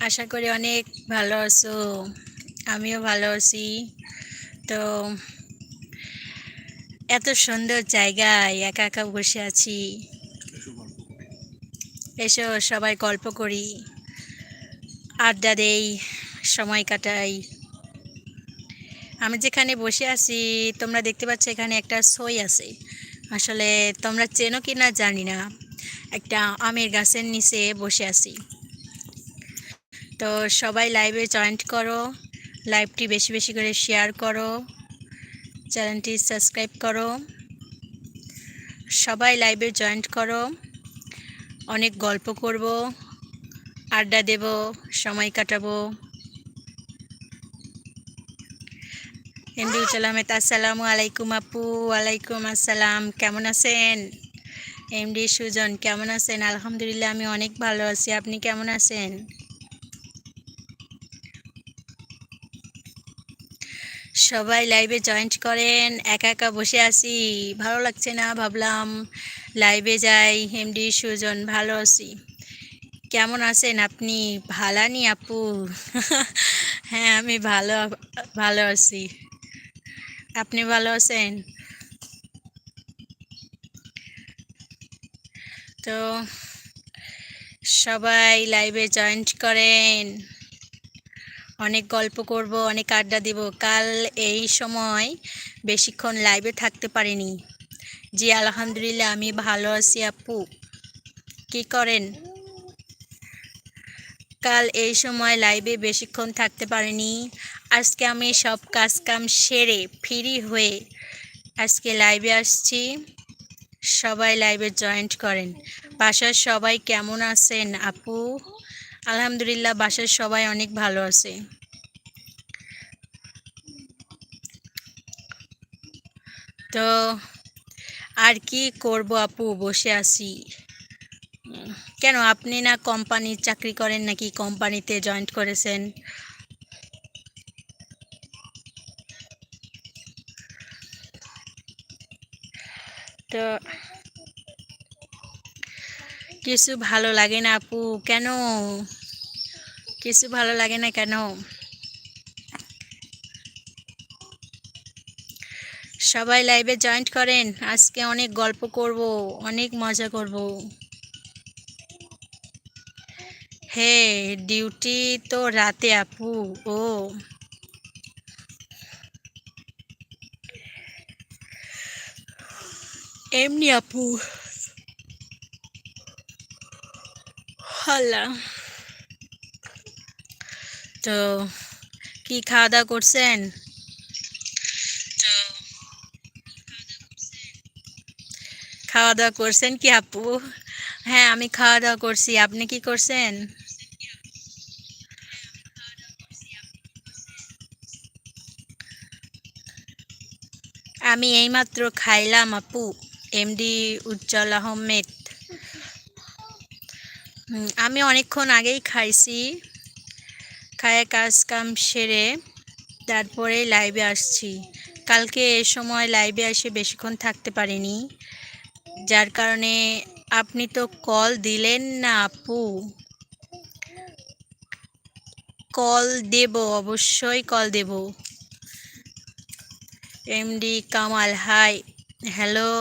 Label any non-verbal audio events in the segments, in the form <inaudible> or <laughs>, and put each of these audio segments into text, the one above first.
আশা করি অনেক ভালো আছো। আমিও ভালো আছি। তো এত সুন্দর জায়গায় একা একা বসে আছি। এসো সবাই গল্প করি। আড্ডা দেই, সময় কাটাই। আমি যেখানে বসে আছি, তোমরা দেখতে পাচ্ছ এখানে একটা সই আছে। আসলে তোমরা চেনো কি না জানি না। একটা আমের গাছের নিচে বসে আছি। তো সবাই লাইভে জয়েন্ট করো লাইভটি বেশি বেশি করে শেয়ার করো চ্যানেলটি সাবস্ক্রাইব করো, সবাই লাইভে জয়েন্ট করো, অনেক গল্প করব, আড্ডা দেব, সময় কাটাবো। এমডিউল আহমেদ আসসালামু আলাইকুম আপু, ওয়ালাইকুম আসসালাম, কেমন আছেন? এমডি সুজন, কেমন আছেন? আলহামদুলিল্লাহ, আমি অনেক ভালো আছি, আপনি কেমন আছেন? সবাই লাইভে জয়েন্ট করেন, একা একা বসে আছি। ভালো লাগছে না, ভাবলাম লাইভে যাই, হেমডি, সুজন, ভালো আছি। কেমন আছেন আপনি? ভালানি আপু? <laughs> হ্যাঁ আমি ভালো ভালো আছি। আপনি ভালো আছেন? তো সবাই লাইভে জয়েন্ট করেন। অনেক গল্প করব, অনেক আড্ডা দিব। কাল এই সময় বেশিক্ষণ লাইভে থাকতে পারিনি। জি, আলহামদুলিল্লাহ, আমি ভালো আছি আপু। কি করেন? কাল এই সময় লাইভে বেশিক্ষণ থাকতে পারিনি। আজকে আমি সব কাজ কাম সেরে ফ্রি হয়ে আজকে লাইভে আসছি। সবাই লাইভে জয়েন্ট করেন। বাসার সবাই কেমন আছেন আপু? আলহামদুলিল্লাহ, বাসার সবাই অনেক ভালো আছে। তো আর কি করব আপু? বসে আছি। কেন, আপনি না কোম্পানির চাকরি করেন নাকি কোম্পানিতে জয়েন্ট করেছেন? তো কিছু ভালো লাগে না আপু। কেন? কিছু ভালো লাগে না কেন? সবাই লাইভে জয়েন্ট করেন, আজকে অনেক গল্প করব, অনেক মজা করব। হে ডিউটি তো রাতে আপু, ও। এমনি আপু। আল্লাহ তো কি খাওয়া দাওয়া করছেন? খাওয়া দাওয়া করছেন কি আপু? হ্যাঁ আমি খাওয়া দাওয়া করছি। আপনি কি করছেন? আমি এইমাত্র খাইলাম আপু, এমডি উজ্জ্বল আহমেদ। আমি অনেকক্ষণ আগেই খাইছি। খায় কাজ কাম সেরে তারপরে লাইভে আসছি। কালকে এ সময় লাইভে এসে বেশিক্ষণ থাকতে পারিনি। যার কারণে আপনি তো কল দিলেন না আপু। কল দেব অবশ্যই call Dev. MD Kamal hi hello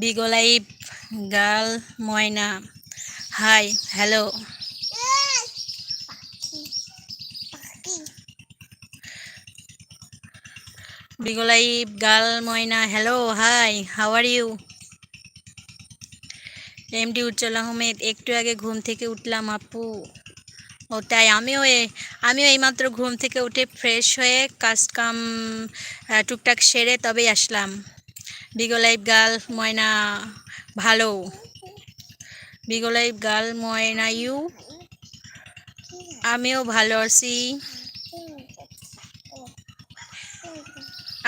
Bigo Live girl Moyna, hi, hello. Bigo Live girl Moyna, hello, hi, how are you? MD Ujjwal Ahmed, একটু আগে ঘুম থেকে উঠলাম আপু। ও তাই, আমিও আমিও এইমাত্র ঘুম থেকে উঠে ফ্রেশ হয়ে কাজ কাম টুকটাক সেরে তবেই আসলাম। বিগলাইভ গার্ল ময়না ভালো। Bigo Live girl Moyna you. আমিও ভালো আছি।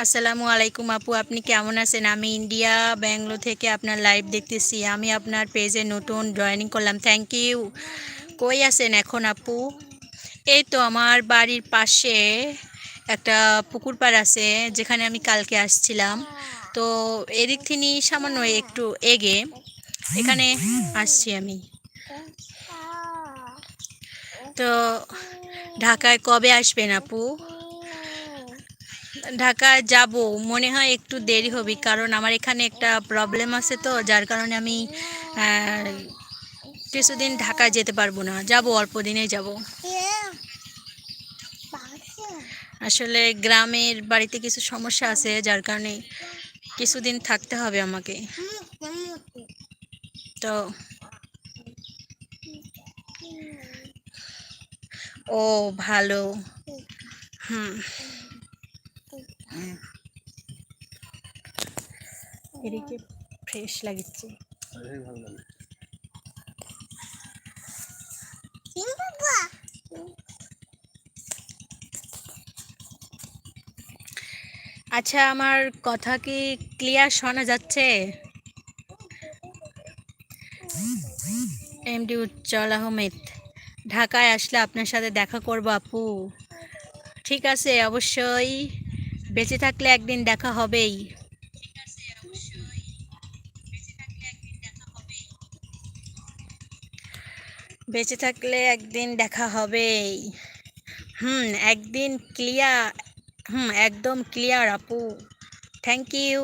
আসসালামু আলাইকুম আপু, আপনি কেমন আছেন? আমি ইন্ডিয়া, ব্যাঙ্গালোর থেকে আপনার লাইভ দেখতেছি। আমি আপনার পেজে নতুন জয়েনিং করলাম। থ্যাংক ইউ কই আছেন এখন আপু? এই তো আমার বাড়ির পাশে একটা পুকুর পাড় আছে, যেখানে আমি কালকে আসছিলাম। তো এদিক থেকে সামান্য একটু এগে এখানে আসছি আমি। তো ঢাকায় কবে আসবেন আপু? ঢাকায় যাব, মনে হয় একটু দেরি হবে, কারণ আমার এখানে একটা প্রবলেম আছে তো, যার কারণে আমি কিছুদিন ঢাকায় যেতে পারব না। যাব, অল্প দিনেই যাব। আসলে গ্রামের বাড়িতে কিছু সমস্যা আছে, যার কারণে কিছুদিন থাকতে হবে আমাকে। তো ও ভালো। হুম। এদিকে ফ্রেশ লাগিচ্ছে। আচ্ছা আমার কথা কি ক্লিয়ার শোনা যাচ্ছে? এমডি উজ্জ্বল আহমেদ ঢাকায় আসলে আপনার সাথে দেখা করব আপু। ঠিক আছে, অবশ্যই। বেঁচে থাকলে একদিন দেখা হবেই। বেঁচে থাকলে একদিন দেখা হবেই। হুম, একদিন ক্লিয়ার হুম একদম ক্লিয়ার আপু। থ্যাংক ইউ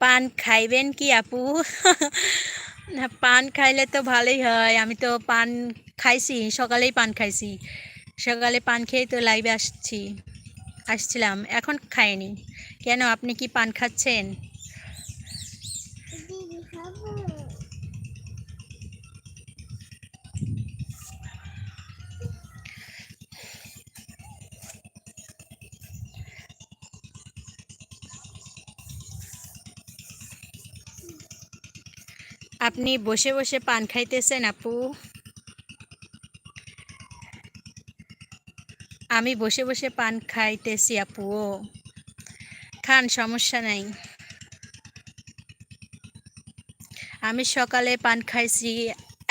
পান খাইবেন কি আপু? <laughs> না, পান খাইলে তো ভালোই হয়। আমি তো পান খাইছি, সকালেই পান খাইছি। সকালে পান খেয়ে তো লাইভে আসছি, আসছিলাম, এখন খাইনি। কেন, আপনি কি পান খাচ্ছেন? আপনি বসে বসে পান খাইতেছেন আপু। আমি বসে বসে পান খাইতেছি আপু। ও খান, সমস্যা নাই। আমি সকালে পান খাইছি,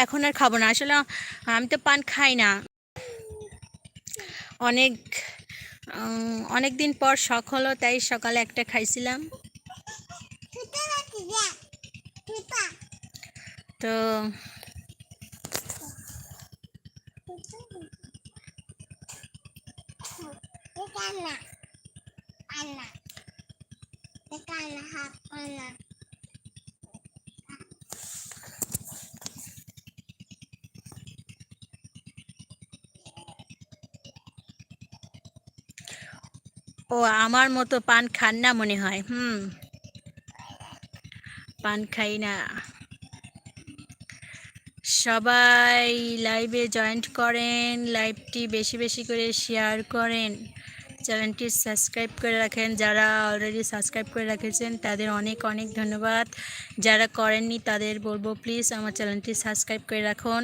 এখন আর খাব না। আসলে আমি তো পান খাই না। অনেক অনেক দিন পর শখ হলো, তাই সকালে একটা খাইছিলাম। তো ও আমার মতো পান খান না মনে হয় হুম। পান খাই না। সবাই লাইভে জয়েন্ট করেন লাইভটি বেশি বেশি করে শেয়ার করেন। চ্যানেলটি সাবস্ক্রাইব করে রাখেন। যারা অলরেডি সাবস্ক্রাইব করে রেখেছেন, তাদের অনেক অনেক ধন্যবাদ। যারা করেননি, তাদের বলব প্লিজ আমার চ্যানেলটি সাবস্ক্রাইব করে রাখুন।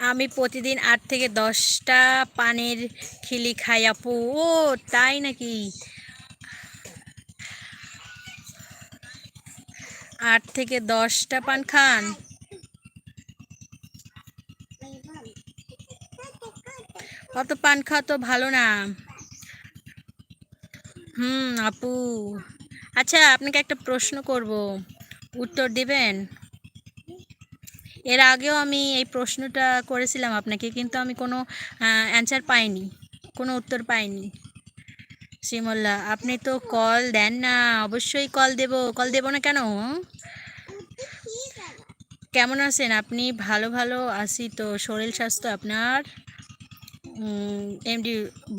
আমি প্রতিদিন আট থেকে দশটা পানের খিলি খাই, আপু। ও, তাই নাকি? আট থেকে দশটা পান খান। অত পান খাওয়া তো ভালো না। হুম, আপু। আচ্ছা আপনাকে একটা প্রশ্ন করব। উত্তর দিবেন? এর আগেও আমি এই প্রশ্নটা করেছিলাম আপনাকে, কিন্তু আমি কোনো অ্যান্সার পাইনি, কোনো উত্তর পাইনি। শ্রীমল্লা, আপনি তো কল দেন না, অবশ্যই কল দেব কল দেব না কেন? কেমন আছেন? আপনি ভালো ভালো আছি তো, শরীর স্বাস্থ্য আপনার? এমডি,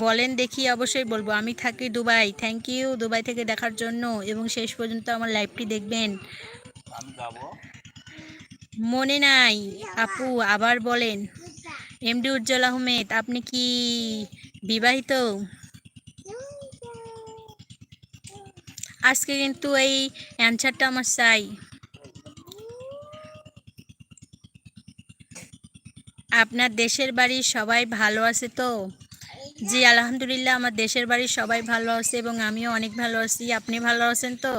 বলেন দেখি, অবশ্যই বলব। আমি থাকি দুবাই থ্যাংক ইউ দুবাই থেকে দেখার জন্য, এবং শেষ পর্যন্ত আমার লাইভটি দেখবেন। মনে নাই। আপু আবার বলেন, এমডি উজ্জ্বল আহমেদ, আপনি কি বিবাহিত? আজকে কিন্তু এই অ্যান্সারটা আমার চাই। আপনার দেশের বাড়ি সবাই ভালো আছে তো? জি, আলহামদুলিল্লাহ, আমার দেশের বাড়ি সবাই ভালো আছে এবং আমিও অনেক ভালো আছি। আপনি ভালো আছেন তো?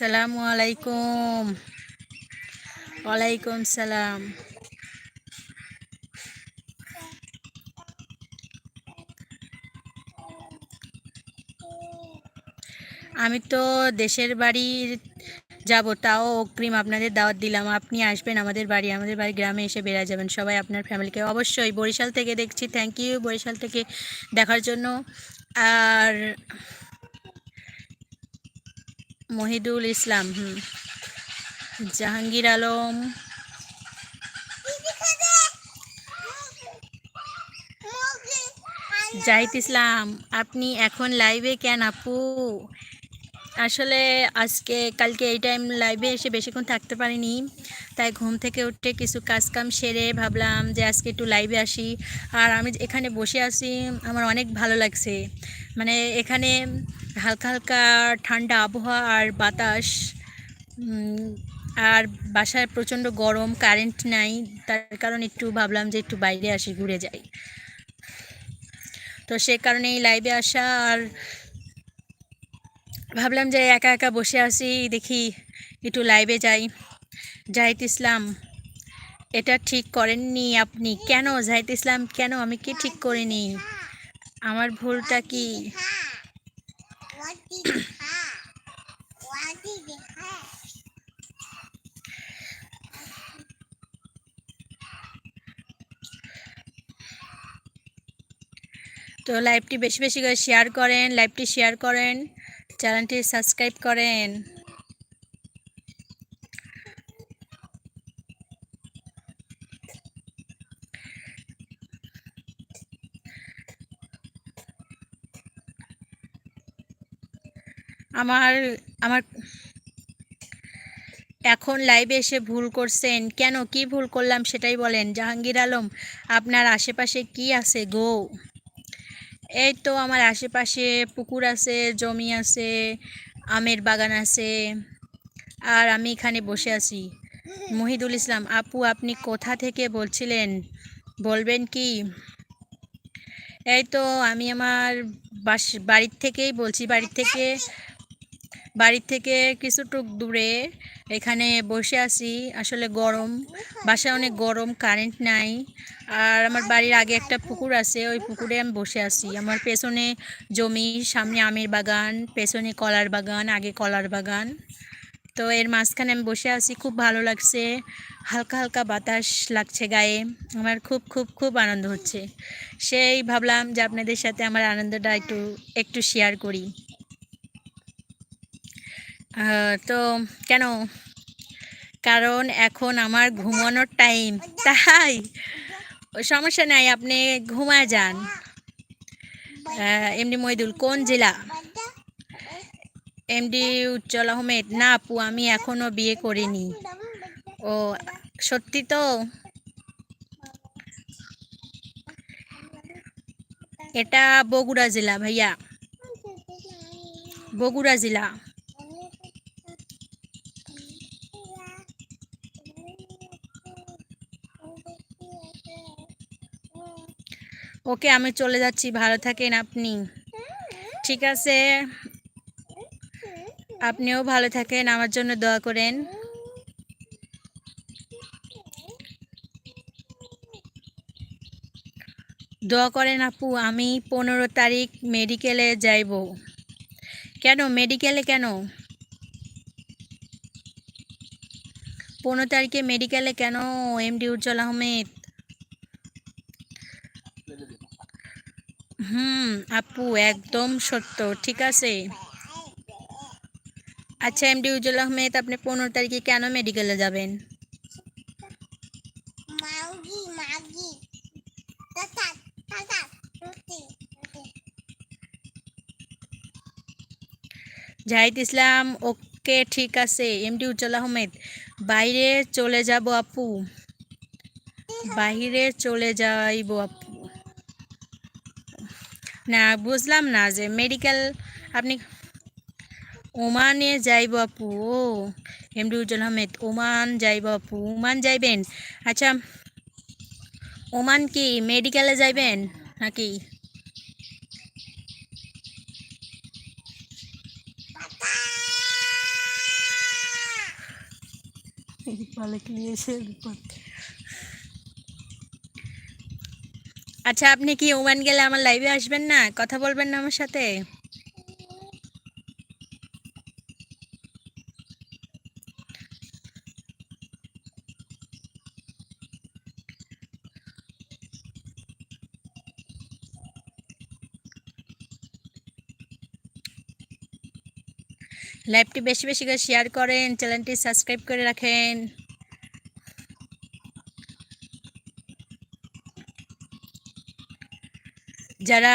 আসসালামু আলাইকুম ওয়ালাইকুম সালাম। আমি তো দেশের বাড়ির যাব, তাও অগ্রিম আপনাদের দাওয়াত দিলাম। আপনি আসবেন আমাদের বাড়ি আমাদের বাড়ি গ্রামে এসে বেড়া যাবেন। সবাই আপনার ফ্যামিলিকে অবশ্যই বরিশাল থেকে দেখছি। থ্যাংক ইউ বরিশাল থেকে দেখার জন্য। আর মহিদুল ইসলাম হুম। জাহাঙ্গীর আলম। জাহিদ ইসলাম আপনি এখন লাইভে কেন আপু? আসলে আজকে, কালকে এই টাইম লাইভে এসে বেশিক্ষণ থাকতে পারিনি। তাই ঘুম থেকে উঠে কিছু কাজ কাম সেরে ভাবলাম যে আজকে একটু লাইভে আসি। আর আমি এখানে বসে আছি, আমার অনেক ভালো লাগছে। মানে এখানে হালকা হালকা ঠান্ডা আবহাওয়া আর বাতাস আর বাসায় প্রচণ্ড গরম কারেন্ট নাই। তার কারণে একটু ভাবলাম যে একটু বাইরে আসি, ঘুরে যাই। তো সে কারণেই লাইভে আসা আর ভাবলাম যে একা একা বসে আছি, দেখি একটু লাইভে যাই। জাহিদ ইসলাম, এটা ঠিক করেননি আপনি? কেন? জাহিদ ইসলাম, কেন? আমি কি ঠিক করিনি? আমার ভুলটা কি? তো লাইভটি বেশি বেশি করে শেয়ার করেন লাইভটি শেয়ার করেন। চ্যানেলটি সাবস্ক্রাইব করেন। আমার আমার এখন লাইভে এসে ভুল করছেন। কেন কি ভুল করলাম সেটাই বলেন। জাহাঙ্গীর আলম, আপনার আশেপাশে কি আছে গো? এই তো আমার আশেপাশে পুকুর আছে, জমি আছে, আমের বাগান আছে, আর আমি এখানে বসে আছি। মহিদুল ইসলাম, আপু, আপনি কোথা থেকে বলছিলেন? বলবেন কি? এই তো আমি আমার বাস, বাড়ির থেকেই বলছি, বাড়ির থেকে বাড়ির থেকে কিছুটুক দূরে। এখানে বসে আছি। আসলে গরম, বাসায় অনেক গরম কারেন্ট নাই। আর আমার বাড়ির আগে একটা পুকুর আছে, ওই পুকুরে আমি বসে আছি। আমার পেছনে জমি, সামনে আমের বাগান, পেছনে কলার বাগান, আগে কলার বাগান। তো এর মাঝখানে আমি বসে আছি, খুব ভালো লাগছে। হালকা হালকা বাতাস লাগছে গায়ে। আমার খুব খুব খুব আনন্দ হচ্ছে। সেই ভাবলাম যে আপনাদের সাথে আমার আনন্দটা একটু একটু শেয়ার করি। তো কেন? কারণ এখন আমার ঘুমানোর টাইম তাই? সমস্যা নাই, আপনি ঘুমায় যান। এমডি মইদুল কোন জেলা? এমডি উজ্জ্বল আহমেদ। না, আপু, আমি এখনও বিয়ে করিনি। ও, সত্যি তো? এটা বগুড়া জেলা, ভাইয়া। বগুড়া জেলা। ওকে, আমি চলে যাচ্ছি। ভালো থাকেন আপনি। ঠিক আছে? আপনিও ভালো থাকেন, আমার জন্য দোয়া করেন। দোয়া করেন, আপু, আমি পনেরো তারিখ মেডিকেলে যাইব। কেন? মেডিকেলে কেন? পনেরো তারিখে মেডিকেলে কেন? এমডি উজ্জ্বল আহমেদ হুম আপু একদম সত্য ঠিক আছে? আচ্ছা এমডি উজ্জ্বল আহমেদ আপনি পনেরো তারিখে কেন মেডিকেলে যাবেন? জাহিদ ইসলাম ওকে ওকে ঠিক আছে। এমডি উজ্জ্বল আহমেদ বাইরে চলে যাব আপু। বাইরে চলে যাইব আপু। না, বুঝলাম না যে মেডিকেল আপনি ওমানে যাইব আপু, ও এমডি আহমেদ, ওমান যাইব আপু, ওমান যাইবেন? আচ্ছা ওমান কি মেডিকেলে যাইবেন নাকি? আচ্ছা আপনি কি ওমান গেলে আমার লাইভে আসবেন না? কথা বলবেন না আমার সাথে? লাইভটি বেশি বেশি করে শেয়ার করেন চ্যানেলটি সাবস্ক্রাইব করে রাখেন। যারা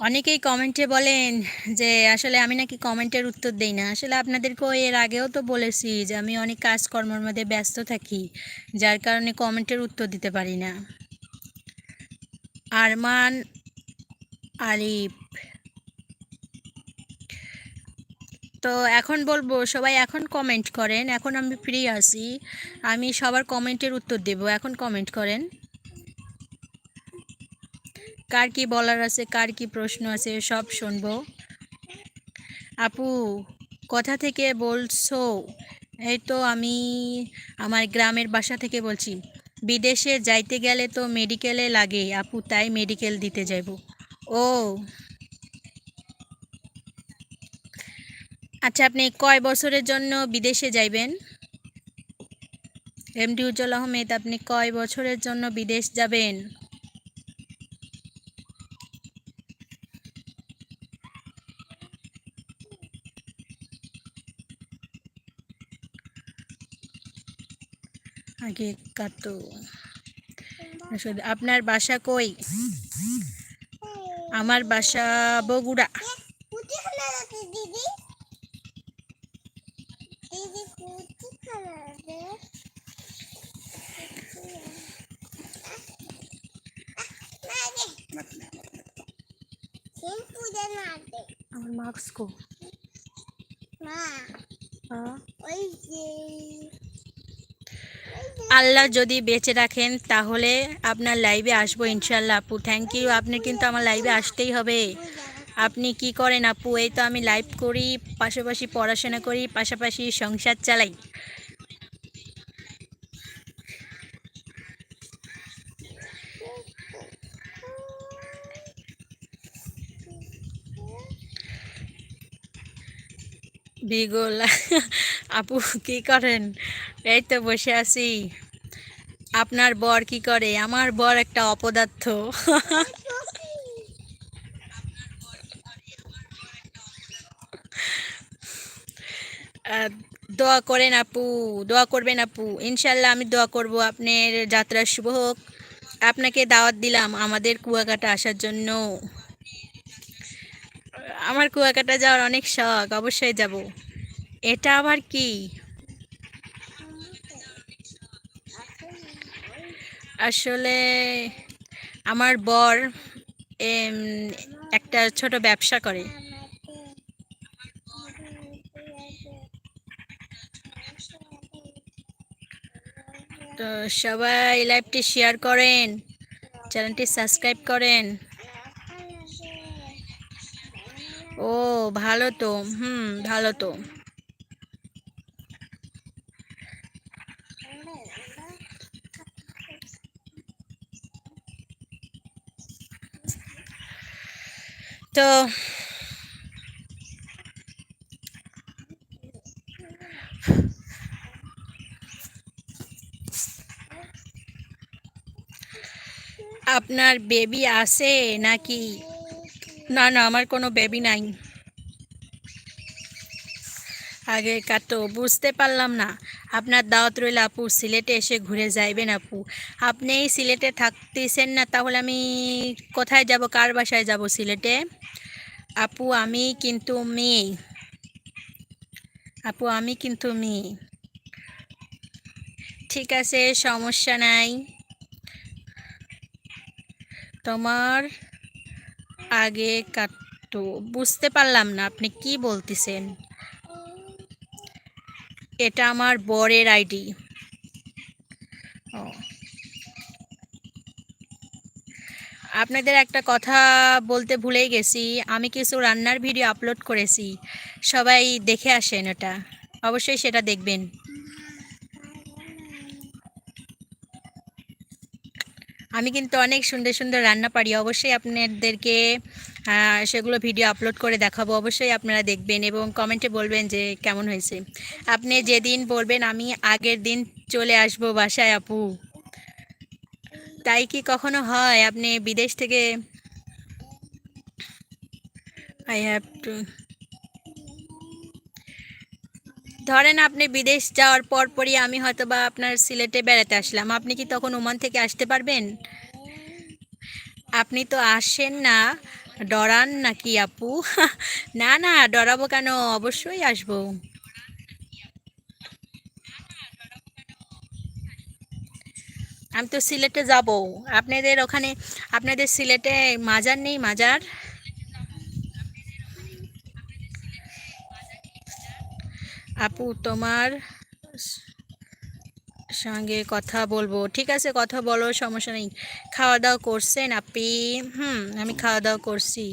অনেকেই কমেন্টে বলেন যে, আসলে আমি নাকি কমেন্টের উত্তর দেই না। আসলে আপনাদেরকেও এর আগেও তো বলেছি যে, আমি অনেক কাজকর্মের মধ্যে ব্যস্ত থাকি, যার কারণে কমেন্টের উত্তর দিতে পারি না। আরমান আরিফ। তো এখন বলব, সবাই এখন কমেন্ট করেন। এখন আমি ফ্রি আছি। আমি সবার কমেন্টের উত্তর দেব। এখন কমেন্ট করেন। কার কি বলার আছে, কার কি প্রশ্ন আছে, সব শুনব। আপু, কথা থেকে বলছো? এই তো আমি আমার গ্রামের বাসা থেকে বলছি, বিদেশে যাইতে গেলে তো মেডিকেলে লাগে, আপু, তাই মেডিকেল দিতে যাইব। ও। আচ্ছা আপনি কয় বছরের জন্য বিদেশে যাইবেন? এমডি উজ্জ্বল আহমেদ, আপনি কয় বছরের জন্য বিদেশ যাবেন? আগে কাতো আসলে আপনার বাসা কই? আমার বাসা বগুড়া। আমার মার্কস কো? মা ওই যে আল্লাহ যদি বেঁচে রাখেন, তাহলে আপনার লাইভে আসব ইনশাল্লাহ আপু। থ্যাংক ইউ আপনি কিন্তু আমার লাইভে আসতেই হবে। আপনি কি করেন আপু? এই তো আমি লাইভ করি, পাশাপাশি পড়াশোনা করি, পাশাপাশি সংসার চালাই। বিগল। <laughs> আপু, কি করেন? এই তো বসে আছি। আপনার বর কি করে? আমার বর একটা অপদার্থ। দোয়া করেন আপু, দোয়া করবেন আপু। ইনশাল্লাহ আমি দোয়া করব। আপনার যাত্রা শুভ হোক। আপনাকে দাওয়াত দিলাম আমাদের কুয়াকাটা আসার জন্য। আমার কুয়াকাটা যাওয়ার অনেক শখ, অবশ্যই যাব। এটা আবার কি? আসলে আমার বর একটা ছোট ব্যবসা করে। তো সবাই লাইভটি শেয়ার করেন, চ্যানেলটি সাবস্ক্রাইব করেন। ও, ভালো তো, হুম, ভালো তো। তো আপনার বেবি আছে নাকি? না না, আমার কোনো বেবি নাই। আগে কাটো বুঝতে পারলাম না। আপনার দাওয়াত রইল আপু, সিলেটে এসে ঘুরে যাইবেন আপু। আপনি সিলেটে থাকতেছেন না, তাহলে আমি কোথায় যাব? কার বাসায় যাব সিলেটে? আপু, আমি কিন্তু মেয়ে। আপু, আমি কিন্তু মেয়ে। ঠিক আছে, সমস্যা নাই। তোমার আগে কাটতো। বুঝতে পারলাম না আপনি কি বলতেছেন। এটা আমার বরের আইডি। আপনাদের একটা কথা বলতে ভুলেই গেছি। আমি কিছু রান্নার ভিডিও আপলোড করেছি। সবাই দেখে আসেন ওটা। অবশ্যই সেটা দেখবেন। আমি কিন্তু অনেক সুন্দর সুন্দর রান্না পারি। অবশ্যই আপনাদেরকে সেগুলো ভিডিও আপলোড করে দেখাবো। অবশ্যই আপনারা দেখবেন এবং কমেন্টে বলবেন যে কেমন হয়েছে। আপনি যেদিন বলবেন, আমি আগের দিন চলে আসব বাসায়, আপু। তাই কি কখনো হয়? আপনি বিদেশ থেকে আই হ্যাভ টু ধরেন আপনি বিদেশ যাওয়ার পর পরই আমি হয়তো বা আপনার সিলেটে বেড়াতে আসলাম। আপনি কি তখন ওমান থেকে আসতে পারবেন? আপনি তো আসেন না। ডরান নাকি আপু? <laughs> না না, ডরাবো কেন? অবশ্যই আসব। আমি তো সিলেটে যাব। আপনাদের ওখানে, আপনাদের সিলেটে মাজার নেই? মাজার? আপু, তোমার সঙ্গে কথা বলব। ঠিক আছে, কথা বলো, সমস্যা নেই। খাওয়া দাওয়া করছেন আপনি? হুম, আমি খাওয়া দাওয়া করছি।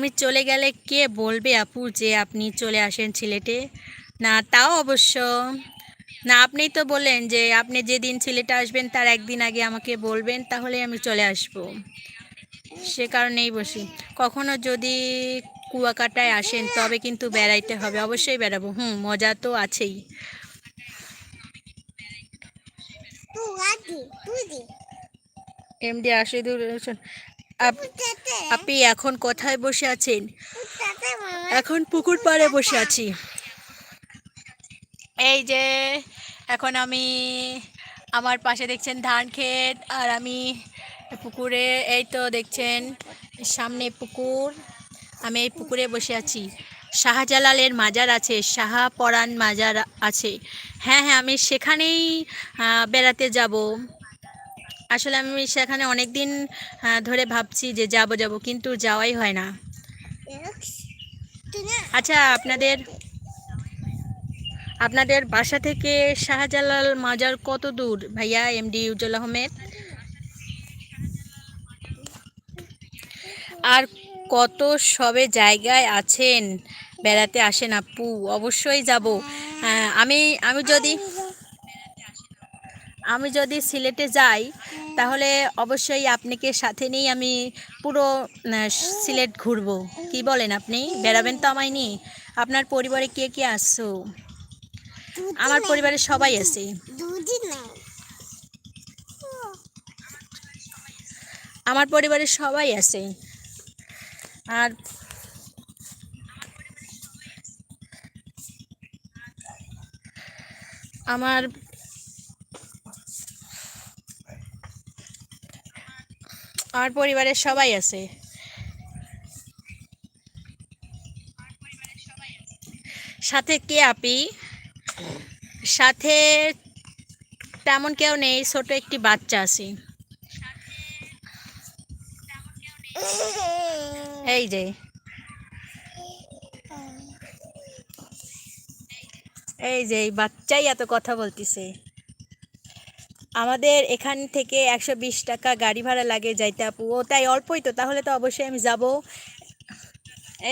আমি চলে গেলে কে বলবে আপু যে আপনি চলে আসেন সিলেটে না তাও অবশ্য। না আপনি তো বললেন যে আপনি যেদিন সিলেটে আসবেন তার একদিন আগে আমাকে বলবেন তাহলে আমি চলে আসব। সে কারণেই বসি। কখনো যদি কুয়াকাটায় আসেন তবে কিন্তু বেড়াইতে হবে। অবশ্যই বেড়াবো। হুম মজা তো আছেই। এমডি আশিদুর হোসেন আপনি এখন কোথায় বসে আছেন? এখন পুকুর পাড়ে বসে আছি। এই যে, এখন আমি আমার পাশে দেখছেন ধান ক্ষেত, আর আমি পুকুরে, এই তো দেখছেন সামনে পুকুর। আমি এই পুকুরে বসে আছি। শাহজালালের মাজার আছে শাহাপরান মাজার আছে। হ্যাঁ হ্যাঁ আমি সেখানেই বেড়াতে যাব। আসলে আমি সেখানে অনেক দিন ধরে ভাবছি যে যাব যাব, কিন্তু যাওয়াই হয় না। আচ্ছা আপনাদের আপনাদের বাসা থেকে শাহজালাল মাজার কত দূর ভাইয়া, এমডি উজ্জ্বল আহমেদ? আর কত সবে জায়গায় আছেন? বেড়াতে আসেন আপু, অবশ্যই যাব। আমি আমি যদি আমি যদি সিলেটে যাই, তাহলে অবশ্যই আপনাকে সাথে নিয়ে আমি পুরো সিলেট ঘুরবো। কি বলেন আপনি? বেড়াবেন তো আমায় নিয়ে? আপনার পরিবারে কে কে আসছো? আমার পরিবারে সবাই আছে। আমার পরিবারে সবাই আছে। আর আমার আমার পরিবারের সবাই আছে। সাথে কে, আপি? সাথে তেমন কেউ নেই, ছোট একটি বাচ্চা আছে। এই যে। এই যে বাচ্চাই এত কথা বলতিছে। আমাদের এখান থেকে একশো বিশ টাকা গাড়ি ভাড়া লাগে যাইতে আপু। ও তাই অল্পই তো, তাহলে তো অবশ্যই আমি যাব।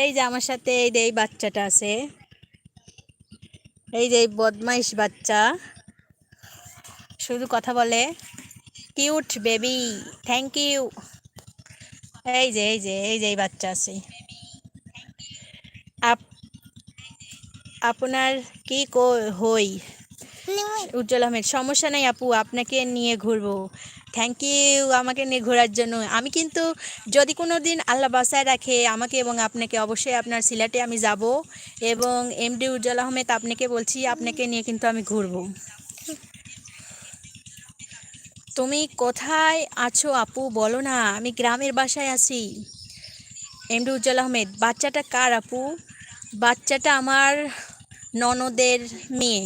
এই যে আমার সাথে, এই যে এই বাচ্চাটা আছে। এই যে এই বদমাইশ বাচ্চা। শুধু কথা বলে। Cute baby, thank you. এই যে এই যে এই যে এই বাচ্চা আছে। আপ, আপনার কি হই? উজ্জ্বল আহমেদ, সমস্যা নেই আপু, আপনাকে নিয়ে ঘুরবো। থ্যাংক ইউ আমাকে নিয়ে ঘোরার জন্য। আমি কিন্তু যদি কোনো দিন আল্লাহ বাসায় রাখে, আমাকে এবং আপনাকে অবশ্যই আপনার সিলেটে আমি যাব এবং এমডি উজ্জ্বল আহমেদ, আপনাকে বলছি, আপনাকে নিয়ে কিন্তু আমি ঘুরবো। তুমি কোথায় আছো আপু? বলো না, আমি গ্রামের বাসায় আছি। এমডি উজ্জ্বল আহমেদ, বাচ্চাটা কার আপু? বাচ্চাটা আমার ননদের মেয়ে।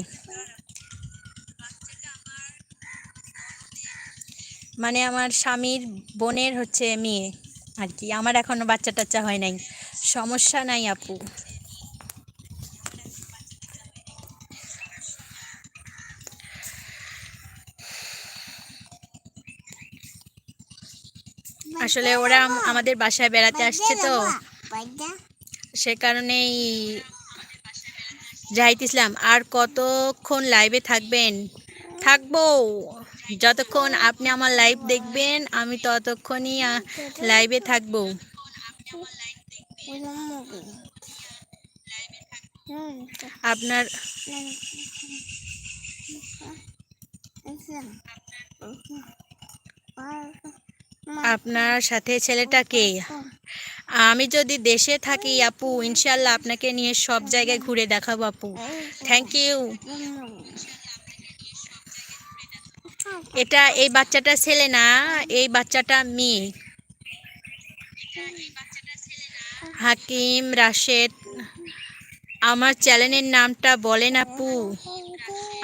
মানে আমার স্বামীর বোনের হচ্ছে মেয়ে আর কি। আমার এখনও বাচ্চা টাচ্চা হয় নাই। সমস্যা নাই আপু। আসলে ওরা আমাদের বাসায় বেড়াতে আসছে তো। সে কারণেই ইসলাম, আর কতক্ষণ লাইভে থাকবেন? থাকব। যতক্ষণ আপনি আমার লাইভ দেখবেন, আমি ততক্ষণই লাইভে থাকব। আপনার আপনার সাথে ছেলেটাকে আমি যদি দেশে থাকি, আপু ইনশাল্লাহ আপনাকে নিয়ে সব জায়গায় ঘুরে দেখাবো, আপু। থ্যাংক ইউ এটা এই বাচ্চাটা ছেলে না, এই বাচ্চাটা মেয়ে। হাকিম রাশেদ, আমার চ্যানেলের নামটা বলেন আপু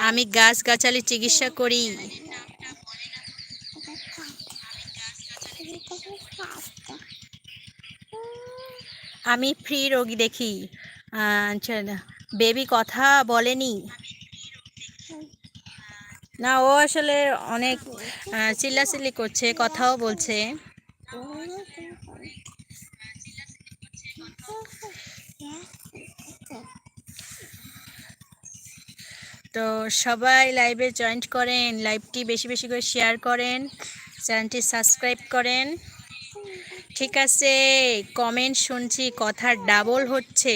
আমি গাছ গাছালি চিকিৎসা করি। আমি ফ্রি রোগী দেখি। আচ্ছা বেবি কথা বলেনি। না, ও আসলে অনেক চিল্লাচিল্লি করছে, কথাও বলছে। তো সবাই লাইভে জয়েন্ট করেন লাইভটি বেশি বেশি করে শেয়ার করেন চ্যানেলটি সাবস্ক্রাইব করেন। ঠিক আছে কমেন্ট শুনছি, কথা ডাবল হচ্ছে।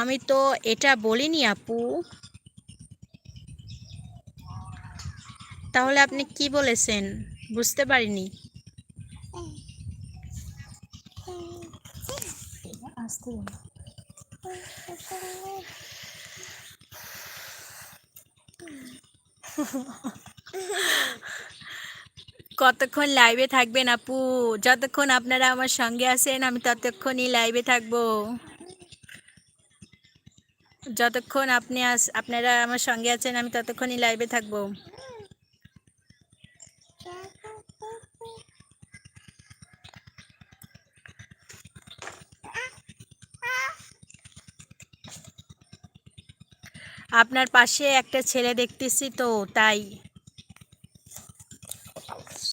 আমি তো এটা বলিনি আপু। তাহলে আপনি কি বলেছেন? বুঝতে পারিনি। কতক্ষণ লাইভে থাকবেন আপু? যতক্ষণ আপনারা আমার সঙ্গে আছেন, আমি ততক্ষণই লাইভে থাকব। যতক্ষণ আপনি আস, আপনারা আমার সঙ্গে আছেন, আমি ততক্ষণই লাইভে থাকব। আপনার পাশে একটা ছেলে দেখতেছি তো, তাই।